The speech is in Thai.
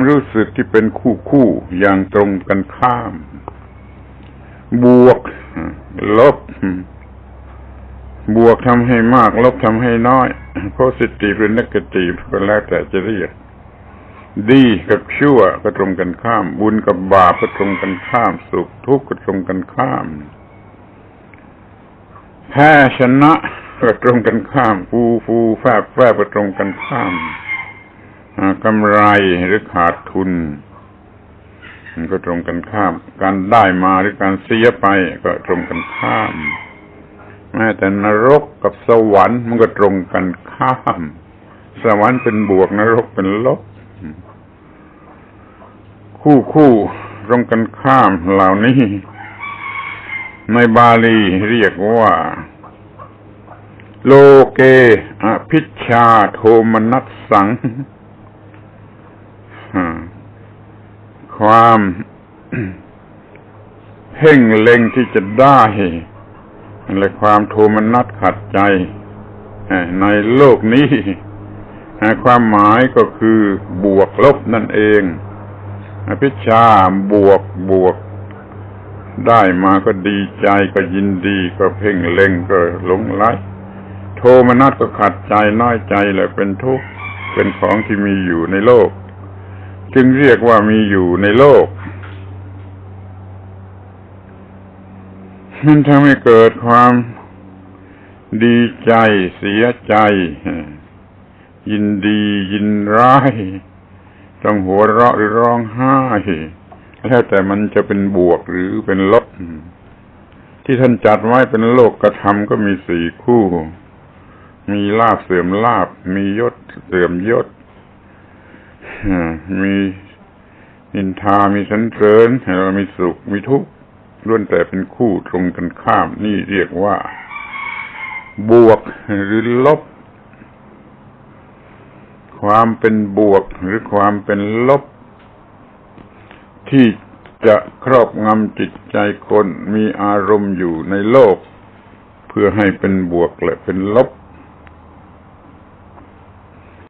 รู้สึกที่เป็นคู่คู่อย่างตรงกันข้าม บวก ลบบวกทำให้มาก ลบทำให้น้อย positive หรือ negative ก็แล้วแต่จะเรียก ดีกับชั่วก็ตรงกันข้าม บุญกับบาปก็ตรงกันข้าม สุขทุกข์ก็ตรงกันข้าม แพ้ชนะก็ตรงกันข้าม ฟูฟูแฟบแฟบก็ตรงกันข้าม กำไรหรือขาดทุน มันก็ตรงกันข้าม การได้มาหรือการเสียไปก็ตรงกันข้าม แม้แต่นรกกับสวรรค์มันก็ตรงกันข้าม สวรรค์เป็นบวกนรกเป็นลบ คู่คู่ตรงกันข้ามเหล่านี้ ในบาลีเรียกว่า โลเกอภิชาโทมนัสสัง ความเพ่งเล็งที่จะได้และความโทมนัสขัดใจในโลกนี้ความหมายก็คือบวกลบนั่นเองอภิชาบวกบวก ได้มาก็ดีใจก็ยินดีก็เพ่งเล็งก็หลงไหลโทมนัสก็ขัดใจน้อยใจและเป็นทุกข์เป็นของที่มีอยู่ในโลก จึงเรียกว่ามีอยู่ในโลก มันทำให้เกิดความดีใจเสียใจ ยินดียินร้ายต้องหัวเราะหรือร้องไห้แล้วแต่มันจะเป็นบวกหรือเป็นลบ ที่ท่านจัดไว้เป็นโลกกระทำก็มีสี่คู่ มีลาบเสื่อมลาบ มียศเสื่อมยศ มีนินทามีสันเสริญเรามีสุขมีทุกข์ล้วนแต่เป็นคู่ตรงกันข้าม นี่เรียกว่า บวกหรือลบ ความเป็นบวกหรือความเป็นลบ ที่จะครอบงำจิตใจคนมีอารมณ์อยู่ในโลก เพื่อให้เป็นบวกและเป็นลบ